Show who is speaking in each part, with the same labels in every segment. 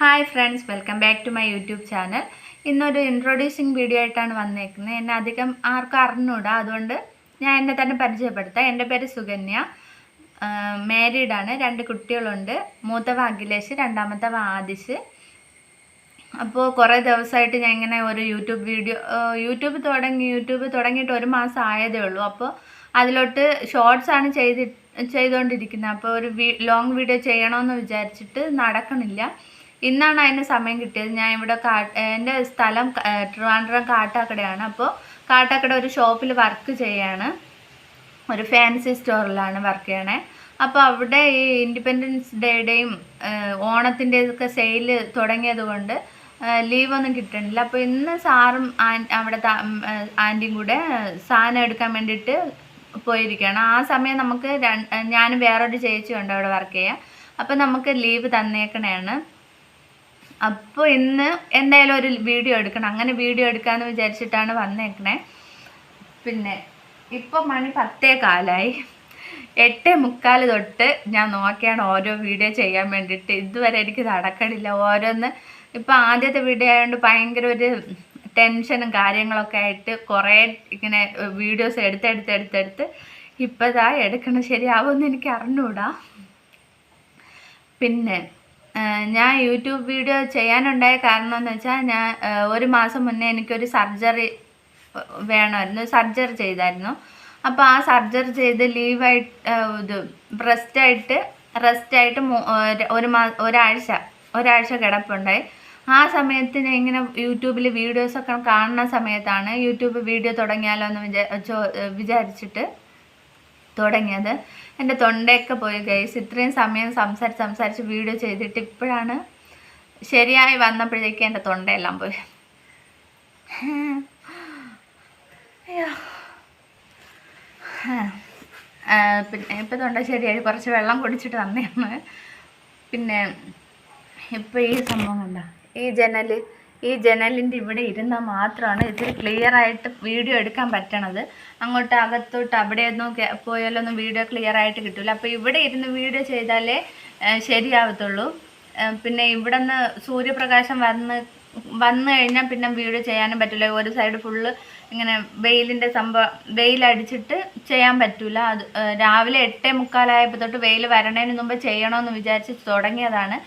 Speaker 1: Hi friends welcome back to my YouTube channel ഇന്നൊരു introducing video ആയിട്ടാണ് വന്നേക്കുന്നത്. എന്നെ അധികം ആർക്കും അറിഞ്ഞൂടാ അതുകൊണ്ട് ഞാൻ എന്നെ തന്നെ പരിചയപ്പെടുത്താം. എന്റെ പേര് സുകന്യ. മാരീഡാണ് രണ്ട് കുട്ടികളുണ്ട്. മൂത്തവ അഖിലേഷ് രണ്ടാമത്തവ ആദിശ്. അപ്പോൾ കുറേ ദിവസമായിട്ട് ഞാൻ ഇങ്ങനെ ഒരു യൂട്യൂബ് വീഡിയോ യൂട്യൂബ് തുടങ്ങി യൂട്യൂബ് തുടങ്ങിയിട്ട് ഒരു മാസം ആയതേ ഉള്ളൂ. അപ്പോൾ അതിലോട്ട് ഷോർട്സ് ആണ് ചെയ്തി ചെയ്തുകൊണ്ടിരിക്കുന്നത് അപ്പോൾ ഒരു ലോങ് വീഡിയോ ചെയ്യണമെന്ന് വിചാരിച്ചിട്ട് നടക്കണില്ല. ഇന്നാണ് അതിന് സമയം കിട്ടിയത്. ഞാൻ ഇവിടെ കാ എന്റെ സ്ഥലം ട്രിവാൻഡ്രം കാട്ടാക്കടയാണ്. അപ്പോൾ കാട്ടാക്കട ഒരു ഷോപ്പിൽ വർക്ക് ചെയ്യാണ്. ഒരു ഫാൻസി സ്റ്റോറിലാണ് വർക്ക് ചെയ്യണേ. അപ്പോൾ അവിടെ ഈ ഇൻഡിപെൻഡൻസ് ഡേയുടെയും ഓണത്തിന്റെയൊക്കെ സെയിൽ തുടങ്ങിയത് കൊണ്ട് ലീവ് ഒന്നും കിട്ടണില്ല അപ്പോൾ ഇന്ന് സാറും അവിടെ ആന്റിയും കൂടെ സാധനം എടുക്കാൻ വേണ്ടിയിട്ട് പോയിരിക്കുകയാണ്. ആ സമയം നമുക്ക് ഞാൻ വേറൊരു ചേച്ചിയുണ്ട് അവിടെ വർക്ക് ചെയ്യാൻ. അപ്പോൾ നമുക്ക് ലീവ് തന്നേക്കണേണ് അപ്പോൾ ഇന്ന് എന്തായാലും ഒരു വീഡിയോ എടുക്കണം. അങ്ങനെ വീഡിയോ എടുക്കാമെന്ന് വിചാരിച്ചിട്ടാണ് വന്നേക്കണേ. പിന്നെ ഇപ്പോൾ മണി പത്തേ കാലായി. എട്ടേ മുക്കാൽ തൊട്ട് ഞാൻ നോക്കിയാണ് ഓരോ വീഡിയോ ചെയ്യാൻ വേണ്ടിയിട്ട്. ഇതുവരെ എനിക്ക് നടക്കണില്ല. ഓരോന്ന് ഇപ്പോൾ ആദ്യത്തെ വീഡിയോ ആയതുകൊണ്ട് ഭയങ്കര ഒരു ടെൻഷനും കാര്യങ്ങളൊക്കെ ആയിട്ട് കുറേ ഇങ്ങനെ വീഡിയോസ് എടുത്തെടുത്ത് എടുത്തെടുത്ത് ഇപ്പോൾ ഇതാ എടുക്കണം ശരിയാവുമെന്ന് എനിക്ക് അറിഞ്ഞൂടാ. പിന്നെ ഞാൻ യൂട്യൂബ് വീഡിയോ ചെയ്യാനുണ്ടായ കാരണം എന്ന് വെച്ചാൽ ഞാൻ ഒരു മാസം മുന്നേ എനിക്കൊരു സർജറി വേണമായിരുന്നു സർജറി ചെയ്തായിരുന്നു. അപ്പോൾ ആ സർജറി ചെയ്ത് ലീവായിട്ട് ഇത് റെസ്റ്റായിട്ട് റെസ്റ്റായിട്ട് ഒരു മാ ഒരാഴ്ച ഒരാഴ്ച കിടപ്പുണ്ടായി. ആ സമയത്ത് ഞാൻ ഇങ്ങനെ യൂട്യൂബിൽ വീഡിയോസൊക്കെ കാണുന്ന സമയത്താണ് യൂട്യൂബ് വീഡിയോ തുടങ്ങിയാലോ എന്ന് വിചാ വിചാരിച്ചിട്ട് തുടങ്ങിയത്. എന്റെ തൊണ്ടയൊക്കെ പോയി ഗൈസ് ഇത്രയും സമയം സംസാരിച്ച് സംസാരിച്ച് വീഡിയോ ചെയ്തിട്ട് ഇപ്പോഴാണ് ശരിയായി വന്നപ്പോഴേക്കും എന്റെ തൊണ്ടയെല്ലാം പോയി. പിന്നെ ഇപ്പം തൊണ്ട ശരിയായി. കുറച്ച് വെള്ളം കുടിച്ചിട്ട് വന്നതാണ് പിന്നെ ഇപ്പോൾ ഈ സംഭവം കണ്ട ഈ ജനൽ ഈ ജനലിന്റെ ഇവിടെ ഇരുന്നാൽ മാത്രമാണ് ഇത്തിരി ക്ലിയർ ആയിട്ട് വീഡിയോ എടുക്കാൻ പറ്റണത്. അങ്ങോട്ട് അകത്തോട്ട് അവിടെ ഒന്നും പോയാലൊന്നും വീഡിയോ ക്ലിയർ ആയിട്ട് കിട്ടില്ല അപ്പോൾ ഇവിടെ ഇരുന്ന് വീഡിയോ ചെയ്താലേ ശരിയാവത്തുള്ളൂ. പിന്നെ ഇവിടെ നിന്ന് സൂര്യപ്രകാശം വന്ന് വന്നു കഴിഞ്ഞാൽ പിന്നെ വീഡിയോ ചെയ്യാനും പറ്റില്ല ഒരു സൈഡ് ഫുള്ള് ഇങ്ങനെ വെയിലിന്റെ സംഭവം വെയിലടിച്ചിട്ട് ചെയ്യാൻ പറ്റില്ല അത് രാവിലെ എട്ടേ മുക്കാലായപ്പോൾ തൊട്ട് വെയിൽ വരണതിന് മുമ്പ് ചെയ്യണമെന്ന് വിചാരിച്ച് തുടങ്ങിയതാണ്.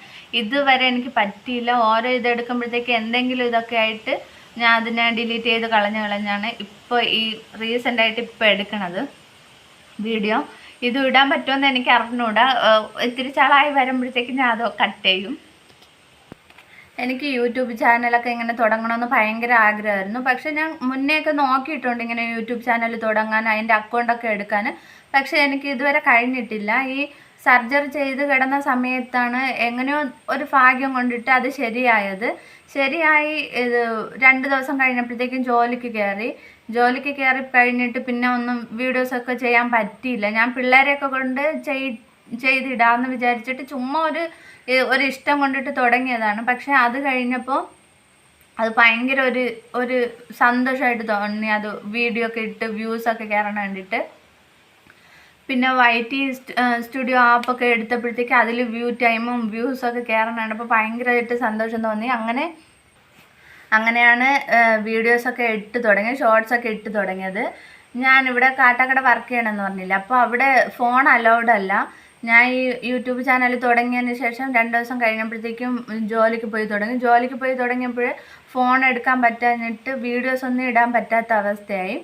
Speaker 1: ഇതുവരെ എനിക്ക് പറ്റിയില്ല. ഓരോ ഇതെടുക്കുമ്പോഴത്തേക്ക് എന്തെങ്കിലും ഇതൊക്കെ ആയിട്ട് ഞാൻ അതിനെ ഡിലീറ്റ് ചെയ്ത് കളഞ്ഞ് കളഞ്ഞാണ് ഇപ്പോൾ ഈ റീസെന്റായിട്ട് ഇപ്പോൾ എടുക്കണത് വീഡിയോ. ഇത് ഇടാൻ പറ്റുമെന്ന് എനിക്ക് അറിഞ്ഞൂടാ. ഇത്തിരി ചളായി വരുമ്പോഴത്തേക്ക് ഞാൻ അത് കട്ട് ചെയ്യും. എനിക്ക് യൂട്യൂബ് ചാനലൊക്കെ ഇങ്ങനെ തുടങ്ങണമെന്ന് ഭയങ്കര ആഗ്രഹമായിരുന്നു. പക്ഷെ ഞാൻ മുന്നേ ഒക്കെ നോക്കിയിട്ടുണ്ട് ഇങ്ങനെ യൂട്യൂബ് ചാനൽ തുടങ്ങാൻ അതിന്റെ അക്കൗണ്ടൊക്കെ എടുക്കാൻ. പക്ഷെ എനിക്ക് ഇതുവരെ കഴിഞ്ഞിട്ടില്ല. ഈ സർജറി ചെയ്ത് കിടന്ന സമയത്താണ് എങ്ങനെയോ ഒരു ഭാഗ്യം കൊണ്ടിട്ട് അത് ശരിയായത്. ശരിയായി ഇത് രണ്ട് ദിവസം കഴിഞ്ഞപ്പോഴത്തേക്കും ജോലിക്ക് കയറി. ജോലിക്ക് കയറി കഴിഞ്ഞിട്ട് പിന്നെ ഒന്നും വീഡിയോസൊക്കെ ചെയ്യാൻ പറ്റിയില്ല. ഞാൻ പിള്ളേരെയൊക്കെ കൊണ്ട് ചെയ് ചെയ്തിടാമെന്ന് വിചാരിച്ചിട്ട് ചുമ്മാ ഒരു ഏ- ഒരു ഇഷ്ടം കൊണ്ടിട്ട് തുടങ്ങിയതാണ്. പക്ഷെ അത് കഴിഞ്ഞപ്പോൾ അത് ഭയങ്കര ഒരു ഒരു സന്തോഷമായിട്ട് തോന്നി. അത് വീഡിയോ ഒക്കെ ഇട്ട് വ്യൂസ് ഒക്കെ കയറാൻ വേണ്ടിയിട്ട് പിന്നെ വൈറ്റി സ്റ്റുഡിയോ ആപ്പൊക്കെ എടുത്തപ്പോഴത്തേക്ക് അതിൽ വ്യൂ ടൈമും വ്യൂസൊക്കെ കയറാൻ കണ്ടപ്പോൾ ഭയങ്കരമായിട്ട് സന്തോഷം തോന്നി. അങ്ങനെ അങ്ങനെയാണ് വീഡിയോസൊക്കെ ഇട്ട് തുടങ്ങിയത് ഷോർട്സൊക്കെ ഇട്ട് തുടങ്ങിയത്. ഞാനിവിടെ കാട്ടാക്കട വർക്ക് ചെയ്യണമെന്ന് പറഞ്ഞില്ല? അപ്പോൾ അവിടെ ഫോൺ അലൗഡ് അല്ല. ഞാൻ ഈ യൂട്യൂബ് ചാനൽ തുടങ്ങിയതിന് ശേഷം രണ്ട് ദിവസം കഴിഞ്ഞപ്പോഴത്തേക്കും ജോലിക്ക് പോയി തുടങ്ങി. ജോലിക്ക് പോയി തുടങ്ങിയപ്പോൾ ഫോൺ എടുക്കാൻ പറ്റാഞ്ഞിട്ട് വീഡിയോസ് ഒന്നും ഇടാൻ പറ്റാത്ത അവസ്ഥയായി.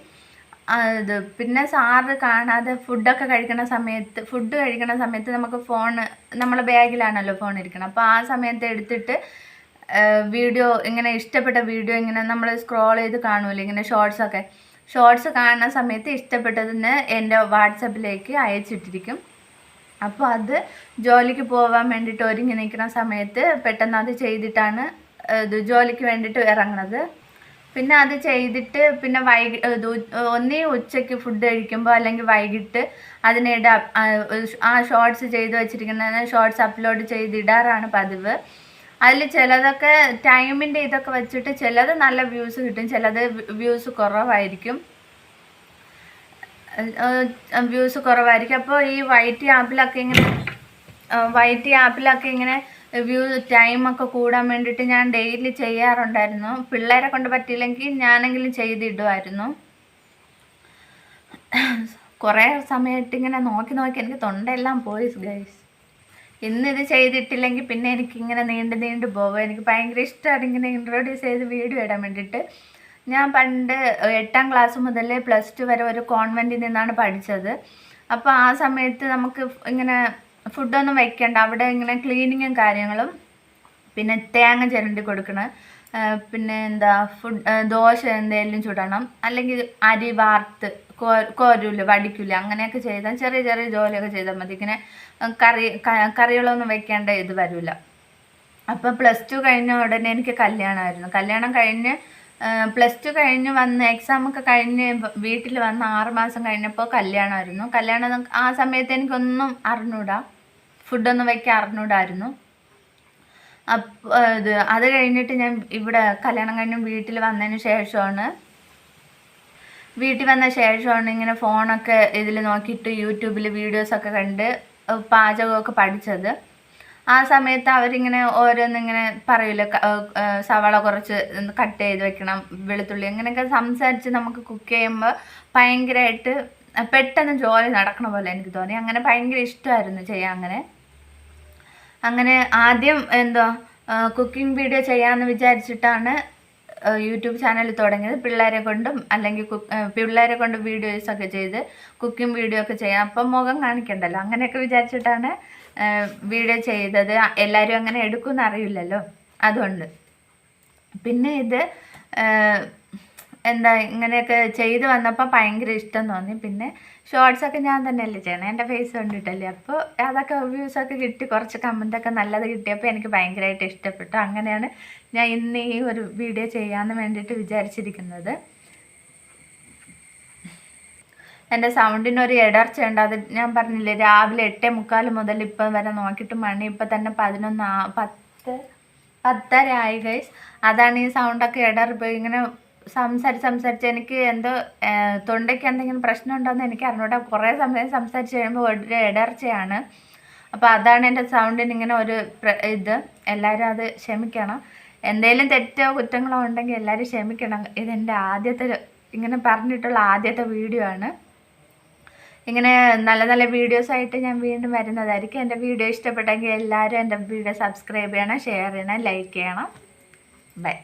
Speaker 1: അത് പിന്നെ സാറ് കാണാതെ ഫുഡൊക്കെ കഴിക്കുന്ന സമയത്ത് ഫുഡ് കഴിക്കുന്ന സമയത്ത് നമുക്ക് ഫോൺ നമ്മളെ ബാഗിലാണല്ലോ ഫോൺ ഇരിക്കണം. അപ്പോൾ ആ സമയത്ത് എടുത്തിട്ട് വീഡിയോ ഇങ്ങനെ ഇഷ്ടപ്പെട്ട വീഡിയോ ഇങ്ങനെ നമ്മൾ സ്ക്രോൾ ചെയ്ത് കാണുമല്ലോ ഇങ്ങനെ ഷോർട്സൊക്കെ ഷോർട്സ് കാണുന്ന സമയത്ത് ഇഷ്ടപ്പെട്ടതിന് എന്റെ വാട്സപ്പിലേക്ക് അയച്ചിട്ടിരിക്കും. അപ്പോൾ അത് ജോലിക്ക് പോകാൻ വേണ്ടിയിട്ട് ഒരുങ്ങി നിൽക്കുന്ന സമയത്ത് പെട്ടെന്ന് അത് ചെയ്തിട്ടാണ് ഇത് ജോലിക്ക് വേണ്ടിയിട്ട് ഇറങ്ങുന്നത് പിന്നെ അത് ചെയ്തിട്ട് പിന്നെ വൈകി ഒന്നേ ഉച്ചയ്ക്ക് ഫുഡ് കഴിക്കുമ്പോൾ അല്ലെങ്കിൽ വൈകിട്ട് അതിനിടാ ആ ഷോർട്സ് ചെയ്ത് വെച്ചിരിക്കുന്ന ഷോർട്സ് അപ്ലോഡ് ചെയ്തിടാറാണ് പതിവ്. അതിൽ ചിലതൊക്കെ ടൈമിന്റെ ഇതൊക്കെ വെച്ചിട്ട് ചിലത് നല്ല വ്യൂസ് കിട്ടും ചിലത് വ്യൂസ് കുറവായിരിക്കും. വ്യൂസ് കുറവായിരിക്കും. അപ്പോൾ ഈ വൈറ്റ് ആപ്പിലൊക്കെ ഇങ്ങനെ വൈറ്റ് ആപ്പിലൊക്കെ ഇങ്ങനെ വ്യൂ ടൈമൊക്കെ കൂടാൻ വേണ്ടിയിട്ട് ഞാൻ ഡെയിലി ചെയ്യാറുണ്ടായിരുന്നു. പിള്ളേരെ കൊണ്ട് പറ്റിയില്ലെങ്കിൽ ഞാനെങ്കിലും ചെയ്തിടുമായിരുന്നു. കുറേ സമയമായിട്ട് ഇങ്ങനെ നോക്കി നോക്കി എനിക്ക് തൊണ്ടയെല്ലാം പോയി ഗൈസ് ഇന്നിത് ചെയ്തിട്ടില്ലെങ്കിൽ പിന്നെ എനിക്കിങ്ങനെ നീണ്ട് നീണ്ട് പോകും എനിക്ക് ഭയങ്കര ഇഷ്ടമാണ് ഇങ്ങനെ ഇൻട്രൊഡ്യൂസ് ചെയ്ത് വീഡിയോ ഇടാൻ വേണ്ടിയിട്ട്. ഞാൻ പണ്ട് എട്ടാം ക്ലാസ് മുതൽ പ്ലസ് ടു വരെ ഒരു കോൺവെന്റിൽ നിന്നാണ് പഠിച്ചത്. അപ്പോൾ ആ സമയത്ത് നമുക്ക് ഇങ്ങനെ ഫുഡൊന്നും വയ്ക്കേണ്ട അവിടെ ഇങ്ങനെ ക്ലീനിങ്ങും കാര്യങ്ങളും പിന്നെ തേങ്ങ ചിരണ്ടി കൊടുക്കണം. പിന്നെ എന്താ ഫുഡ് ദോശ എന്തെങ്കിലും ചുടണം. അല്ലെങ്കിൽ അരി വാർത്ത് കോ കോരൂല വടിക്കൂല അങ്ങനെയൊക്കെ ചെയ്താൽ ചെറിയ ചെറിയ ജോലിയൊക്കെ ചെയ്താൽ മതി. ഇങ്ങനെ കറി കറികളൊന്നും വെക്കേണ്ട ഇത് വരില്ല അപ്പോൾ പ്ലസ് ടു കഴിഞ്ഞ ഉടനെ എനിക്ക് കല്യാണമായിരുന്നു. കല്യാണം കഴിഞ്ഞ് പ്ലസ് ടു കഴിഞ്ഞ് വന്ന് എക്സാമൊക്കെ കഴിഞ്ഞ് വീട്ടിൽ വന്ന് ആറ് മാസം കഴിഞ്ഞപ്പോൾ കല്യാണമായിരുന്നു. കല്യാണം ആ സമയത്ത് എനിക്കൊന്നും അറിഞ്ഞൂടാ. ഫുഡൊന്നും വയ്ക്കാൻ അറിഞ്ഞൂടായിരുന്നു. അപ്പോൾ ഇത് അത് കഴിഞ്ഞിട്ട് ഞാൻ ഇവിടെ കല്യാണം കഴിഞ്ഞ് വീട്ടിൽ വന്നതിന് ശേഷമാണ്. വീട്ടിൽ വന്ന ശേഷമാണ് ഇങ്ങനെ ഫോണൊക്കെ ഇതിൽ നോക്കിയിട്ട് യൂട്യൂബിൽ വീഡിയോസൊക്കെ കണ്ട് പാചകമൊക്കെ പഠിച്ചത്. ആ സമയത്ത് അവരിങ്ങനെ ഓരോന്നിങ്ങനെ പറയില്ല സവാള കുറച്ച് കട്ട് ചെയ്ത് വെക്കണം വെളുത്തുള്ളി അങ്ങനെയൊക്കെ സംസാരിച്ച് നമുക്ക് കുക്ക് ചെയ്യുമ്പോൾ ഭയങ്കരമായിട്ട് പെട്ടെന്ന് ജോലി നടക്കണ പോലെ എനിക്ക് തോന്നി. അങ്ങനെ ഭയങ്കര ഇഷ്ടമായിരുന്നു ചെയ്യാൻ അങ്ങനെ. അങ്ങനെ ആദ്യം എന്തോ കുക്കിംഗ് വീഡിയോ ചെയ്യാമെന്ന് വിചാരിച്ചിട്ടാണ് യൂട്യൂബ് ചാനൽ തുടങ്ങിയത്. പിള്ളേരെ കൊണ്ടും അല്ലെങ്കിൽ പിള്ളേരെ കൊണ്ട് വീഡിയോസൊക്കെ ചെയ്ത് കുക്കിംഗ് വീഡിയോ ഒക്കെ ചെയ്യാം. അപ്പം മുഖം കാണിക്കണ്ടല്ലോ. അങ്ങനെയൊക്കെ വിചാരിച്ചിട്ടാണ് വീഡിയോ ചെയ്തത്. എല്ലാവരും അങ്ങനെ എടുക്കുമെന്ന് അറിയില്ലല്ലോ. അതുകൊണ്ട്. പിന്നെ ഇത് എന്താ ഇങ്ങനെയൊക്കെ ചെയ്തു വന്നപ്പോൾ ഭയങ്കര ഇഷ്ടം തോന്നി. പിന്നെ ഷോർട്സൊക്കെ ഞാൻ തന്നെയല്ലേ ചെയ്യണേ. എന്റെ ഫേസ് കണ്ടിട്ടല്ലേ. അപ്പോൾ അതൊക്കെ വ്യൂസൊക്കെ കിട്ടി. കുറച്ച് കമന്റൊക്കെ നല്ലത് കിട്ടിയപ്പോൾ എനിക്ക് ഭയങ്കരമായിട്ട് ഇഷ്ടപ്പെട്ടു. അങ്ങനെയാണ് ഞാൻ ഇന്ന് ഈ ഒരു വീഡിയോ ചെയ്യാമെന്ന് വേണ്ടിയിട്ട് വിചാരിച്ചിരിക്കുന്നത്. എന്റെ സൗണ്ടിനൊരു ഇടർച്ച ഉണ്ട് അത് ഞാൻ പറഞ്ഞില്ലേ രാവിലെ എട്ടേ മുക്കാൽ മുതൽ ഇപ്പം വരെ നോക്കിയിട്ട് മണി ഇപ്പം തന്നെ പതിനൊന്ന് പത്ത് പത്തര ആയി ഗൈസ് അതാണ് ഈ സൗണ്ടൊക്കെ ഇടറിപ്പോയി ഇങ്ങനെ സംസാരിച്ച് സംസാരിച്ച് എനിക്ക് എന്തോ തൊണ്ടയ്ക്ക് എന്തെങ്കിലും പ്രശ്നം ഉണ്ടോയെന്ന് എനിക്ക് അറിഞ്ഞൂടാ. കുറേ സമയം സംസാരിച്ച് കഴിയുമ്പോൾ ഒരു ഇടർച്ചയാണ് അപ്പോൾ അതാണ് എന്റെ സൗണ്ടിന് ഇങ്ങനെ ഒരു ഇത്. എല്ലാവരും അത് ക്ഷമിക്കണം. എന്തെങ്കിലും തെറ്റോ കുറ്റങ്ങളോ ഉണ്ടെങ്കിൽ എല്ലാവരും ക്ഷമിക്കണം. ഇതെന്റെ ആദ്യത്തെ ഇങ്ങനെ പറഞ്ഞിട്ടുള്ള ആദ്യത്തെ വീഡിയോ ആണ്. ഇങ്ങനെ നല്ല നല്ല വീഡിയോസ് ആയിട്ട് ഞാൻ വീണ്ടും വരുന്നതായിരിക്കും. എന്റെ വീഡിയോ ഇഷ്ടപ്പെട്ടെങ്കിൽ എല്ലാവരും എന്റെ വീഡിയോ സബ്സ്ക്രൈബ് ചെയ്യണം ഷെയർ ചെയ്യണം ലൈക്ക് ചെയ്യണം. ബൈ